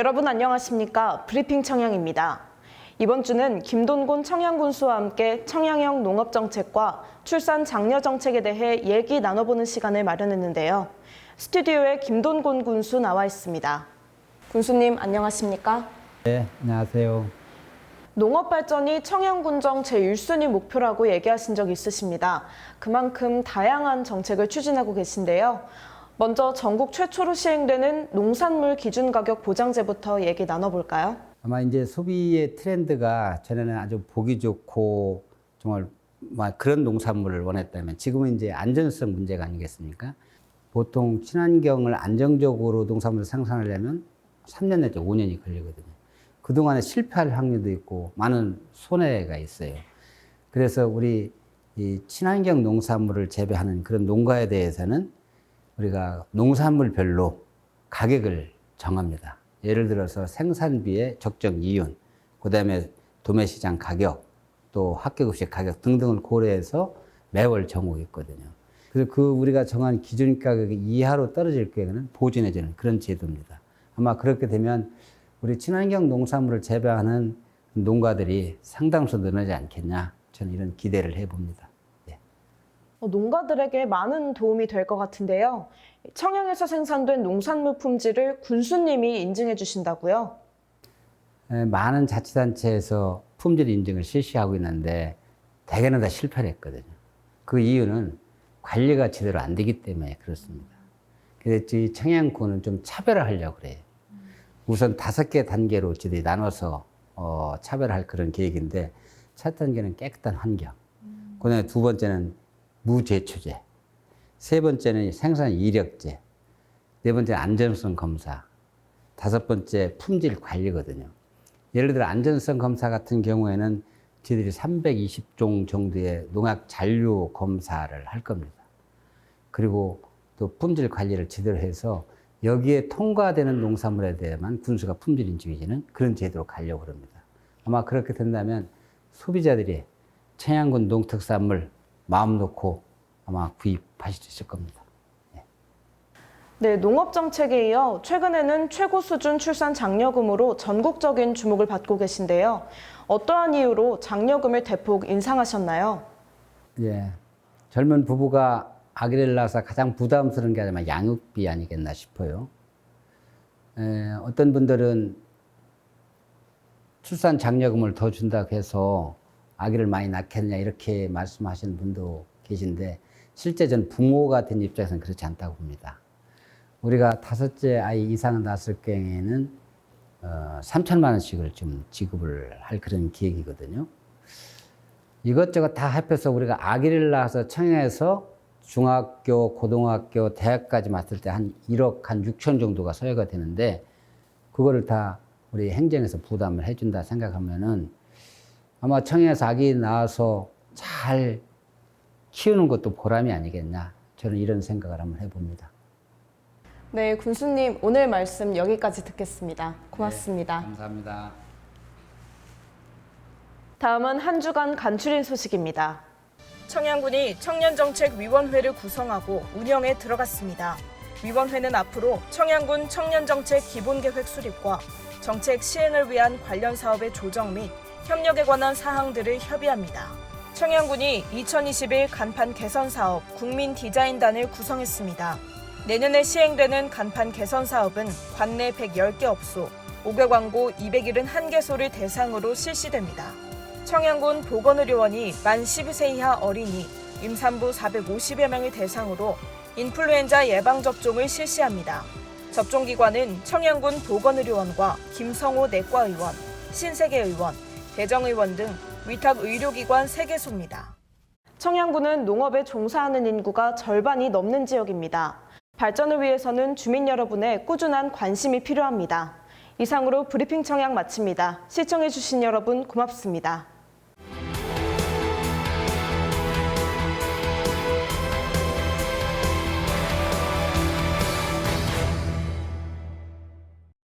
여러분 안녕하십니까? 브리핑 청양입니다. 이번 주는 김돈곤 청양군수와 함께 청양형 농업 정책과 출산 장려 정책에 대해 얘기 나눠보는 시간을 마련했는데요. 스튜디오에 김돈곤 군수 나와 있습니다. 군수님 안녕하십니까? 네, 안녕하세요. 농업 발전이 청양군정 제1순위 목표라고 얘기하신 적 있으십니다. 그만큼 다양한 정책을 추진하고 계신데요. 먼저 전국 최초로 시행되는 농산물 기준 가격 보장제부터 얘기 나눠볼까요? 아마 이제 소비의 트렌드가 전에는 아주 보기 좋고 정말 막 그런 농산물을 원했다면 지금은 이제 안전성 문제가 아니겠습니까? 보통 친환경을 안정적으로 농산물을 생산하려면 3년 내지 5년이 걸리거든요. 그동안에 실패할 확률도 있고 많은 손해가 있어요. 그래서 우리 이 친환경 농산물을 재배하는 그런 농가에 대해서는 우리가 농산물별로 가격을 정합니다. 예를 들어서 생산비의 적정 이윤, 그 다음에 도매시장 가격, 또 학교급식 가격 등등을 고려해서 매월 정하고 있거든요. 그래서 그 우리가 정한 기준 가격 이하로 떨어질 경우에는 보존해주는 그런 제도입니다. 아마 그렇게 되면 우리 친환경 농산물을 재배하는 농가들이 상당수 늘어나지 않겠냐 저는 이런 기대를 해봅니다. 예. 어, 농가들에게 많은 도움이 될 것 같은데요. 청양에서 생산된 농산물 품질을 군수님이 인증해 주신다고요? 에, 많은 자치단체에서 품질 인증을 실시하고 있는데 대개는 다 실패를 했거든요. 그 이유는 관리가 제대로 안 되기 때문에 그렇습니다. 그래서 이 청양군은 좀 차별을 하려고 그래요. 우선 다섯 개 단계로 저희들이 나눠서 어, 차별할 그런 계획인데 첫 단계는 깨끗한 환경. 그다음에 두 번째는 무제초제. 세 번째는 생산 이력제. 네 번째는 안전성 검사. 다섯 번째 품질 관리거든요. 예를 들어 안전성 검사 같은 경우에는 저희들이 320종 정도의 농약 잔류 검사를 할 겁니다. 그리고 또 품질 관리를 제대로 해서 여기에 통과되는 농산물에 대해만 군수가 품질 인증해주는 그런 제도로 가려고 합니다. 아마 그렇게 된다면 소비자들이 청양군 농특산물 마음 놓고 아마 구입하실 수 있을 겁니다. 네, 농업 정책에 이어 최근에는 최고 수준 출산 장려금으로 전국적인 주목을 받고 계신데요. 어떠한 이유로 장려금을 대폭 인상하셨나요? 예. 젊은 부부가 아기를 낳아서 가장 부담스러운 게 아마 양육비 아니겠나 싶어요. 에, 어떤 분들은 출산 장려금을 더 준다고 해서 아기를 많이 낳겠냐 이렇게 말씀하시는 분도 계신데 실제 전 부모가 된 입장에서는 그렇지 않다고 봅니다. 우리가 다섯째 아이 이상 낳았을 경우에는 어, 3천만 원씩을 좀 지급을 할 그런 계획이거든요. 이것저것 다 합해서 우리가 아기를 낳아서 청양에서 중학교, 고등학교, 대학까지 맞을 때 한 1억 한 6천 정도가 소요가 되는데 그거를 다 우리 행정에서 부담을 해준다 생각하면은 아마 청양에서 아기 낳아서 잘 키우는 것도 보람이 아니겠나 저는 이런 생각을 한번 해봅니다. 네, 군수님 오늘 말씀 여기까지 듣겠습니다. 고맙습니다. 감사합니다. 다음은 한 주간 간추린 소식입니다. 청양군이 청년정책위원회를 구성하고 운영에 들어갔습니다. 위원회는 앞으로 청양군 청년정책 기본계획 수립과 정책 시행을 위한 관련 사업의 조정 및 협력에 관한 사항들을 협의합니다. 청양군이 2021 간판 개선 사업 국민 디자인단을 구성했습니다. 내년에 시행되는 간판 개선 사업은 관내 110개 업소, 5개 광고 271개소를 대상으로 실시됩니다. 청양군 보건의료원이 만 12세 이하 어린이, 임산부 450여 명을 대상으로 인플루엔자 예방접종을 실시합니다. 접종기관은 청양군 보건의료원과 김성호 내과의원, 신세계의원, 대정의원 등 위탁 의료기관 3개소입니다. 청양군은 농업에 종사하는 인구가 절반이 넘는 지역입니다. 발전을 위해서는 주민 여러분의 꾸준한 관심이 필요합니다. 이상으로 브리핑 청양 마칩니다. 시청해주신 여러분 고맙습니다.